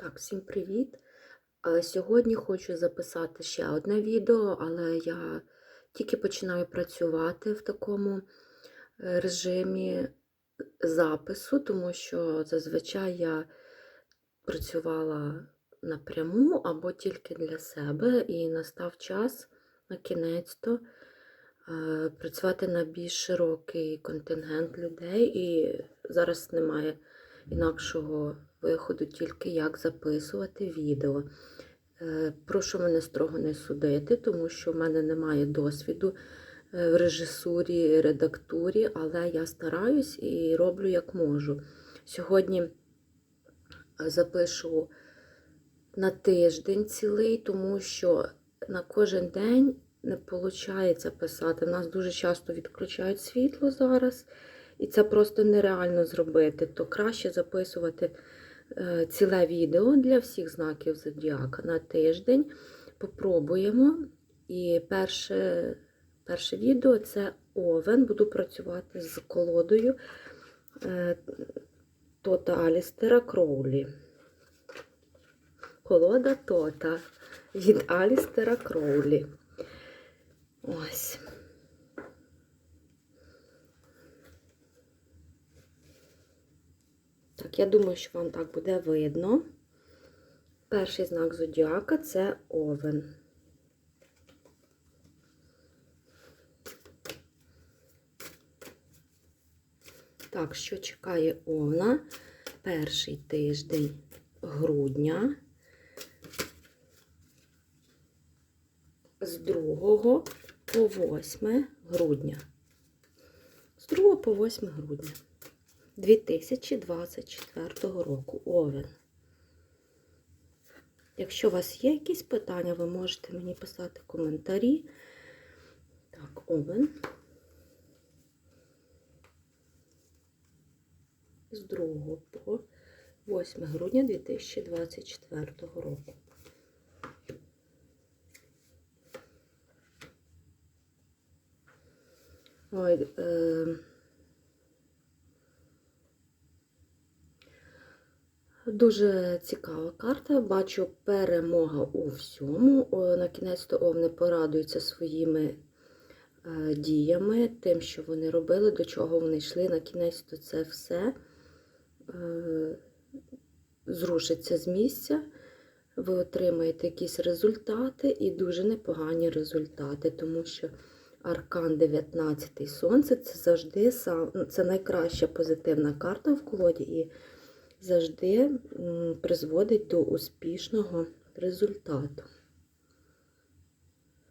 Так, всім привіт! Е, Сьогодні хочу записати ще одне відео, але я тільки починаю працювати в такому е, режимі запису, тому що зазвичай я працювала напряму або тільки для себе, і настав час на кінець-то е, працювати на більш широкий контингент людей, і зараз немає інакшого виходу, тільки як записувати відео. Е, Прошу мене строго не судити, тому що в мене немає досвіду е, в режисурі, редактурі, але я стараюсь і роблю як можу. Сьогодні е, запишу на тиждень цілий, тому що на кожен день не виходить писати. У нас дуже часто відключають світло зараз, і це просто нереально зробити. То краще записувати е, ціле відео для всіх знаків зодіака на тиждень. Попробуємо. І перше, перше відео це овен. Буду працювати з колодою е, Тота Алістера Кроулі. Колода Тота від Алістера Кроулі. Ось. Так, я думаю, що вам так буде видно. Перший знак зодіака це овен. Так, що чекає овна? Перший тиждень грудня. З 2 по 8 грудня. З 2 по 8 грудня 2024 року. Овен. Якщо у вас є якісь питання, ви можете мені писати коментарі. Так, овен. З 2 по 8 грудня 2024 року. Ой, е... Дуже цікава карта. Бачу перемога у всьому. На кінець то овни порадуються своїми е, діями, тим, що вони робили, до чого вони йшли. На кінець то це все е, зрушиться з місця. Ви отримаєте якісь результати і дуже непогані результати, тому що Аркан 19 Сонце це завжди сам, це найкраща позитивна карта в колоді і завжди призводить до успішного результату.